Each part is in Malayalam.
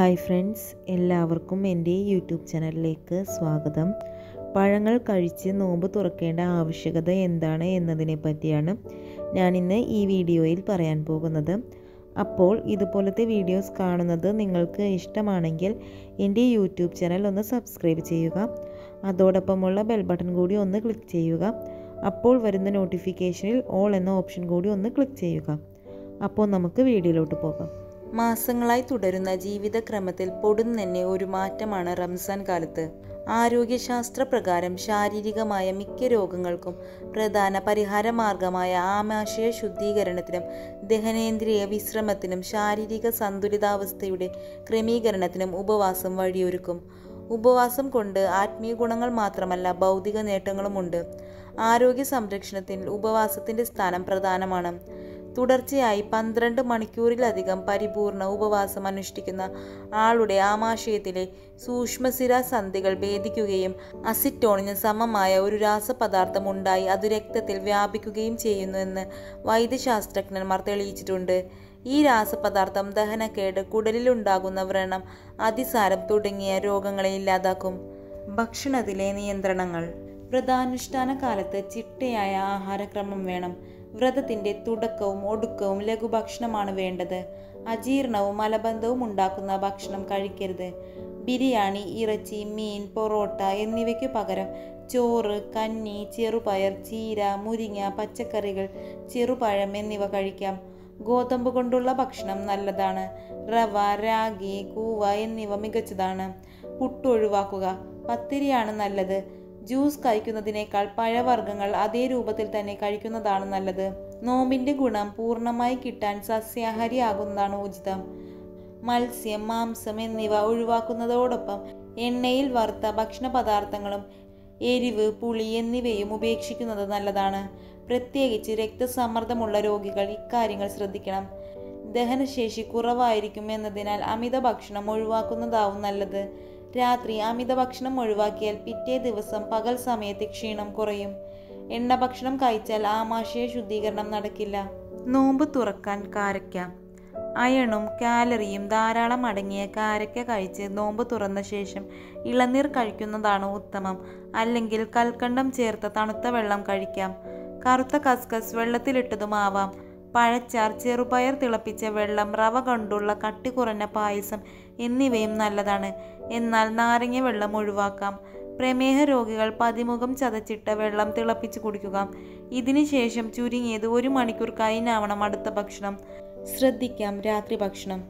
ഹായ് ഫ്രണ്ട്സ് എല്ലാവർക്കും എന്റെ യൂട്യൂബ് ചാനലിലേക്ക് സ്വാഗതം. പഴങ്ങൾ കഴിച്ച് നോമ്പ് തുറക്കേണ്ട ആവശ്യകത എന്താണ് എന്നതിനെ പറ്റിയാണ് ഞാനിന്ന് ഈ വീഡിയോയിൽ പറയാൻ പോകുന്നത്. അപ്പോൾ ഇതുപോലത്തെ വീഡിയോസ് കാണുന്നത് നിങ്ങൾക്ക് ഇഷ്ടമാണെങ്കിൽ എന്റെ യൂട്യൂബ് ചാനൽ ഒന്ന് സബ്സ്ക്രൈബ് ചെയ്യുക. അതോടൊപ്പമുള്ള ബെൽ ബട്ടൺ കൂടി ഒന്ന് ക്ലിക്ക് ചെയ്യുക. അപ്പോൾ വരുന്ന നോട്ടിഫിക്കേഷനിൽ ഓൾ എന്ന ഓപ്ഷൻ കൂടി ഒന്ന് ക്ലിക്ക് ചെയ്യുക. അപ്പോൾ നമുക്ക് വീഡിയോയിലോട്ട് പോകാം. മാസങ്ങളായി തുടരുന്ന ജീവിതക്രമത്തിൽ പൊടുന്നന്നെ ഒരു മാറ്റമാണ് റംസാൻ കാലത്ത്. ആരോഗ്യശാസ്ത്ര പ്രകാരം ശാരീരികമായ മിക്ക രോഗങ്ങൾക്കും പ്രധാന പരിഹാര മാർഗമായ ആമാശയ ശുദ്ധീകരണത്തിനും ദഹനേന്ദ്രിയ വിശ്രമത്തിനും ശാരീരിക സന്തുലിതാവസ്ഥയുടെ ക്രമീകരണത്തിനും ഉപവാസം വഴിയൊരുക്കും. ഉപവാസം കൊണ്ട് ആത്മീയ ഗുണങ്ങൾ മാത്രമല്ല ഭൗതിക നേട്ടങ്ങളുമുണ്ട്. ആരോഗ്യ സംരക്ഷണത്തിൽ ഉപവാസത്തിന്റെ സ്ഥാനം പ്രധാനമാണ്. തുടർച്ചയായി പന്ത്രണ്ട് മണിക്കൂറിലധികം പരിപൂർണ ഉപവാസം അനുഷ്ഠിക്കുന്ന ആളുടെ ആമാശയത്തിലെ സൂക്ഷ്മസിര സന്ധികൾ ഭേദിക്കുകയും അസിറ്റോണിന് സമമായ ഒരു രാസപദാർത്ഥം ഉണ്ടായി അത് രക്തത്തിൽ വ്യാപിക്കുകയും ചെയ്യുന്നുവെന്ന് വൈദ്യശാസ്ത്രജ്ഞന്മാർ തെളിയിച്ചിട്ടുണ്ട്. ഈ രാസപദാർത്ഥം ദഹനക്കേട് കുടലിലുണ്ടാകുന്ന വ്രണം അതിസാരം തുടങ്ങിയ രോഗങ്ങളെ ഇല്ലാതാക്കും. ഭക്ഷണത്തിലെ നിയന്ത്രണങ്ങൾ. വ്രതാനുഷ്ഠാന കാലത്ത് ചിട്ടയായ ആഹാരക്രമം വേണം. വ്രതത്തിന്റെ തുടക്കവും ഒടുക്കവും ലഘുഭക്ഷണമാണ് വേണ്ടത്. അജീർണവും മലബന്ധവും ഉണ്ടാക്കുന്ന ഭക്ഷണം കഴിക്കരുത്. ബിരിയാണി ഇറച്ചി മീൻ പൊറോട്ട എന്നിവയ്ക്കു പകരം ചോറ് കഞ്ഞി ചെറുപയർ ചീര മുരിങ്ങ പച്ചക്കറികൾ ചെറുപഴം എന്നിവ കഴിക്കാം. ഗോതമ്പ് കൊണ്ടുള്ള ഭക്ഷണം നല്ലതാണ്. റവ രാഗി കൂവ എന്നിവ മികച്ചതാണ്. പുട്ട് ഒഴിവാക്കുക പത്തിരിയാണ് നല്ലത്. ജ്യൂസ് കഴിക്കുന്നതിനേക്കാൾ പഴവർഗങ്ങൾ അതേ രൂപത്തിൽ തന്നെ കഴിക്കുന്നതാണ് നല്ലത്. നോമ്പിന്റെ ഗുണം പൂർണമായി കിട്ടാൻ സസ്യാഹാരി ആകുന്നതാണ് ഉചിതം. മത്സ്യം മാംസം എന്നിവ ഒഴിവാക്കുന്നതോടൊപ്പം എണ്ണയിൽ വറുത്ത ഭക്ഷണ പദാർത്ഥങ്ങളും എരിവ് പുളി എന്നിവയും ഉപേക്ഷിക്കുന്നത് നല്ലതാണ്. പ്രത്യേകിച്ച് രക്തസമ്മർദ്ദമുള്ള രോഗികൾ ഇക്കാര്യങ്ങൾ ശ്രദ്ധിക്കണം. ദഹനശേഷി കുറവായിരിക്കും എന്നതിനാൽ അമിത ഭക്ഷണം ഒഴിവാക്കുന്നതാവും നല്ലത്. രാത്രി അമിത ഭക്ഷണം ഒഴിവാക്കിയാൽ പിറ്റേ ദിവസം പകൽ സമയത്ത് ക്ഷീണം കുറയും. എണ്ണ ഭക്ഷണം കഴിച്ചാൽ ആമാശയ ശുദ്ധീകരണം നടക്കില്ല. നോമ്പ് തുറക്കാൻ കാരക്ക അയണും കാലറിയും ധാരാളം അടങ്ങിയ കാരക്ക കഴിച്ച് നോമ്പ് തുറന്ന ശേഷം ഇളനീർ കഴിക്കുന്നതാണ് ഉത്തമം. അല്ലെങ്കിൽ കൽക്കണ്ടം ചേർത്ത തണുത്ത വെള്ളം കഴിക്കാം. കറുത്ത കസ്കസ് വെള്ളത്തിലിട്ടതുമാവാം. പഴച്ചാർ ചെറുപയർ തിളപ്പിച്ച വെള്ളം റവ കൊണ്ടുള്ള കട്ടി കുറഞ്ഞ പായസം എന്നിവയും നല്ലതാണ്. എന്നാൽ നാരങ്ങ വെള്ളം ഒഴിവാക്കാം. പ്രമേഹ രോഗികൾ പതിമുഖം ചതച്ചിട്ട വെള്ളം തിളപ്പിച്ച് കുടിക്കുക. ഇതിനു ശേഷം ചുരുങ്ങിയത് ഒരു മണിക്കൂർ കഴിഞ്ഞാവണം അടുത്ത ഭക്ഷണം. ശ്രദ്ധിക്കാം രാത്രി ഭക്ഷണം.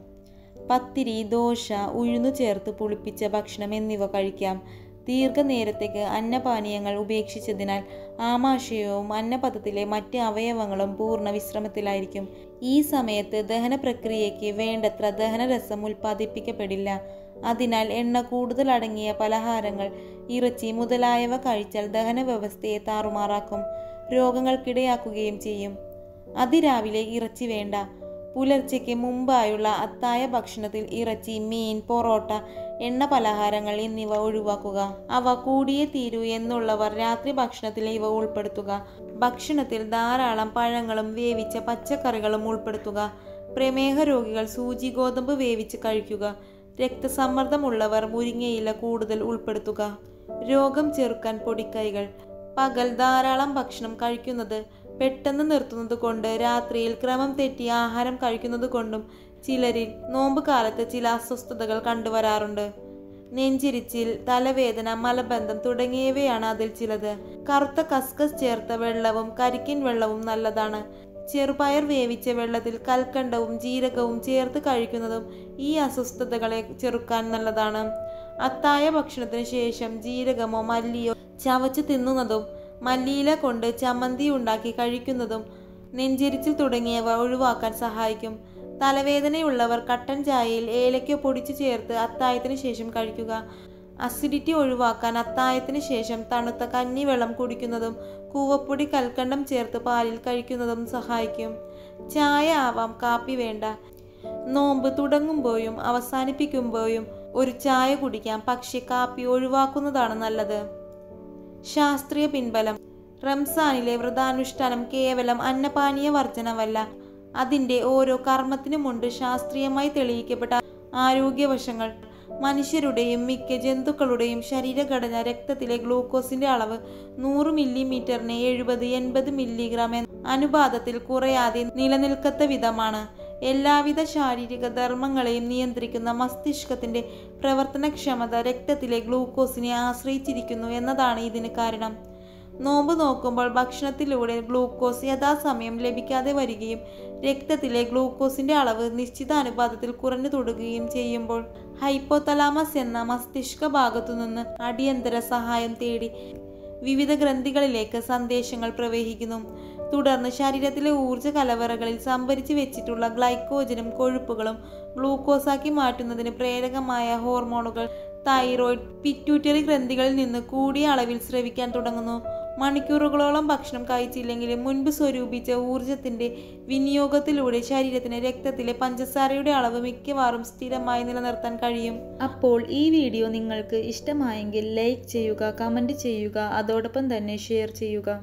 പത്തിരി ദോശ ഉഴുന്നു ചേർത്ത് പുളിപ്പിച്ച ഭക്ഷണം എന്നിവ കഴിക്കാം. ദീർഘനേരത്തേക്ക് അന്നപാനീയങ്ങൾ ഉപേക്ഷിച്ചതിനാൽ ആമാശയവും അന്നപഥത്തിലെ മറ്റ് അവയവങ്ങളും പൂർണ വിശ്രമത്തിലായിരിക്കും ഈ സമയത്ത് ദഹന പ്രക്രിയയ്ക്ക് വേണ്ടത്ര ദഹനരസം ഉൽപ്പാദിപ്പിക്കപ്പെടില്ല. അതിനാൽ എണ്ണ കൂടുതൽ അടങ്ങിയ പലഹാരങ്ങൾ ഇറച്ചി മുതലായവ കഴിച്ചാൽ ദഹന വ്യവസ്ഥയെ താറുമാറാക്കും രോഗങ്ങൾക്കിടയാക്കുകയും ചെയ്യും. അതിരാവിലെ ഇറച്ചി വേണ്ട. പുലർച്ചയ്ക്ക് മുമ്പായുള്ള അത്തായ ഭക്ഷണത്തിൽ ഇറച്ചി മീൻ പൊറോട്ട എണ്ണ പലഹാരങ്ങൾ എന്നിവ ഒഴിവാക്കുക. അവ കൂടിയേ തീരൂ എന്നുള്ളവർ രാത്രി ഭക്ഷണത്തിൽ ഇവ ഉൾപ്പെടുത്തുക. ഭക്ഷണത്തിൽ ധാരാളം പഴങ്ങളും വേവിച്ച പച്ചക്കറികളും ഉൾപ്പെടുത്തുക. പ്രമേഹ രോഗികൾ സൂചി ഗോതമ്പ് വേവിച്ച് കഴിക്കുക. രക്തസമ്മർദ്ദമുള്ളവർ മുരിങ്ങയില കൂടുതൽ ഉൾപ്പെടുത്തുക. രോഗം ചെറുക്കാൻ പൊടിക്കൈകൾ. പകൽ ധാരാളം ഭക്ഷണം കഴിക്കുന്നത് പെട്ടെന്ന് നിർത്തുന്നത് കൊണ്ട് രാത്രിയിൽ ക്രമം തെറ്റി ആഹാരം കഴിക്കുന്നത് കൊണ്ടും ചിലരിൽ നോമ്പ് കാലത്ത് ചില അസ്വസ്ഥതകൾ കണ്ടുവരാറുണ്ട്. നെഞ്ചിരിച്ചിൽ തലവേദന മലബന്ധം തുടങ്ങിയവയാണ് അതിൽ ചിലത്. കറുത്ത കസ്കസ് ചേർത്ത വെള്ളവും കരിക്കിൻ വെള്ളവും നല്ലതാണ്. ചെറുപയർ വേവിച്ച വെള്ളത്തിൽ കൽക്കണ്ടവും ജീരകവും ചേർത്ത് കഴിക്കുന്നതും ഈ അസ്വസ്ഥതകളെ ചെറുക്കാൻ നല്ലതാണ്. അത്തായ ഭക്ഷണത്തിന് ശേഷം ജീരകമോ മല്ലിയോ ചവച്ച് തിന്നുന്നതും മല്ലിയില കൊണ്ട് ചമ്മന്തി ഉണ്ടാക്കി കഴിക്കുന്നതും നെഞ്ചിരിച്ചിൽ തുടങ്ങിയവ ഒഴിവാക്കാൻ സഹായിക്കും. തലവേദനയുള്ളവർ കട്ടൻ ചായയിൽ ഏലക്ക പൊടിച്ചു ചേർത്ത് അത്തായത്തിന് ശേഷം കഴിക്കുക. അസിഡിറ്റി ഒഴിവാക്കാൻ അത്തായത്തിന് ശേഷം തണുത്ത കഞ്ഞിവെള്ളം കുടിക്കുന്നതും കൂവപ്പൊടി കൽക്കണ്ടം ചേർത്ത് പാലിൽ കഴിക്കുന്നതും സഹായിക്കും. ചായ ആവാം കാപ്പി വേണ്ട. നോമ്പ് തുടങ്ങുമ്പോഴും അവസാനിപ്പിക്കുമ്പോഴും ഒരു ചായ കുടിക്കാം. പക്ഷേ കാപ്പി ഒഴിവാക്കുന്നതാണ് നല്ലത്. ശാസ്ത്രീയ പിൻബലം. റംസാനിലെ വ്രതാനുഷ്ഠാനം കേവലം അന്നപാനീയ വർജനമല്ല അതിന്റെ ഓരോ കർമ്മത്തിനുമുണ്ട് ശാസ്ത്രീയമായി തെളിയിക്കപ്പെട്ട ആരോഗ്യവശങ്ങൾ. മനുഷ്യരുടെയും മിക്ക ജന്തുക്കളുടെയും ശരീരഘടന രക്തത്തിലെ ഗ്ലൂക്കോസിന്റെ അളവ് നൂറ് മില്ലിമീറ്ററിന് എഴുപത് എൺപത് മില്ലിഗ്രാം എന്ന അനുപാതത്തിൽ കുറയാതെ നിലനിൽക്കത്ത വിധമാണ്. എല്ലാവിധ ശാരീരിക ധർമ്മങ്ങളെയും നിയന്ത്രിക്കുന്ന മസ്തിഷ്കത്തിന്റെ പ്രവർത്തനക്ഷമത രക്തത്തിലെ ഗ്ലൂക്കോസിനെ ആശ്രയിച്ചിരിക്കുന്നു എന്നതാണ് ഇതിന് കാരണം. നോമ്പ് നോക്കുമ്പോൾ ഭക്ഷണത്തിലൂടെ ഗ്ലൂക്കോസ് യഥാസമയം ലഭിക്കാതെ വരികയും രക്തത്തിലെ ഗ്ലൂക്കോസിന്റെ അളവ് നിശ്ചിത അനുപാതത്തിൽ കുറഞ്ഞു തുടങ്ങുകയും ചെയ്യുമ്പോൾ ഹൈപ്പോതലാമസ് എന്ന മസ്തിഷ്ക ഭാഗത്തുനിന്ന് അടിയന്തര സഹായം തേടി വിവിധ ഗ്രന്ഥികളിലേക്ക് സന്ദേശങ്ങൾ പ്രവഹിക്കുന്നു. തുടർന്ന് ശരീരത്തിലെ ഊർജ കലവറകളിൽ സംഭരിച്ചു വെച്ചിട്ടുള്ള ഗ്ലൈക്കോജനും കൊഴുപ്പുകളും ഗ്ലൂക്കോസാക്കി മാറ്റുന്നതിന് പ്രേരകമായ ഹോർമോണുകൾ തൈറോയ്ഡ് പിറ്റ്യൂട്ടറി ഗ്രന്ഥികളിൽ നിന്ന് കൂടിയ അളവിൽ സ്രവിക്കാൻ തുടങ്ങുന്നു. മണിക്കൂറുകളോളം ഭക്ഷണം കഴിച്ചില്ലെങ്കിലും മുൻപ് സ്വരൂപിച്ച ഊർജത്തിന്റെ വിനിയോഗത്തിലൂടെ ശരീരത്തിന് രക്തത്തിലെ പഞ്ചസാരയുടെ അളവ് മിക്കവാറും സ്ഥിരമായി നിലനിർത്താൻ കഴിയും. അപ്പോൾ ഈ വീഡിയോ നിങ്ങൾക്ക് ഇഷ്ടമായെങ്കിൽ ലൈക്ക് ചെയ്യുക കമന്റ് ചെയ്യുക അതോടൊപ്പം തന്നെ ഷെയർ ചെയ്യുക.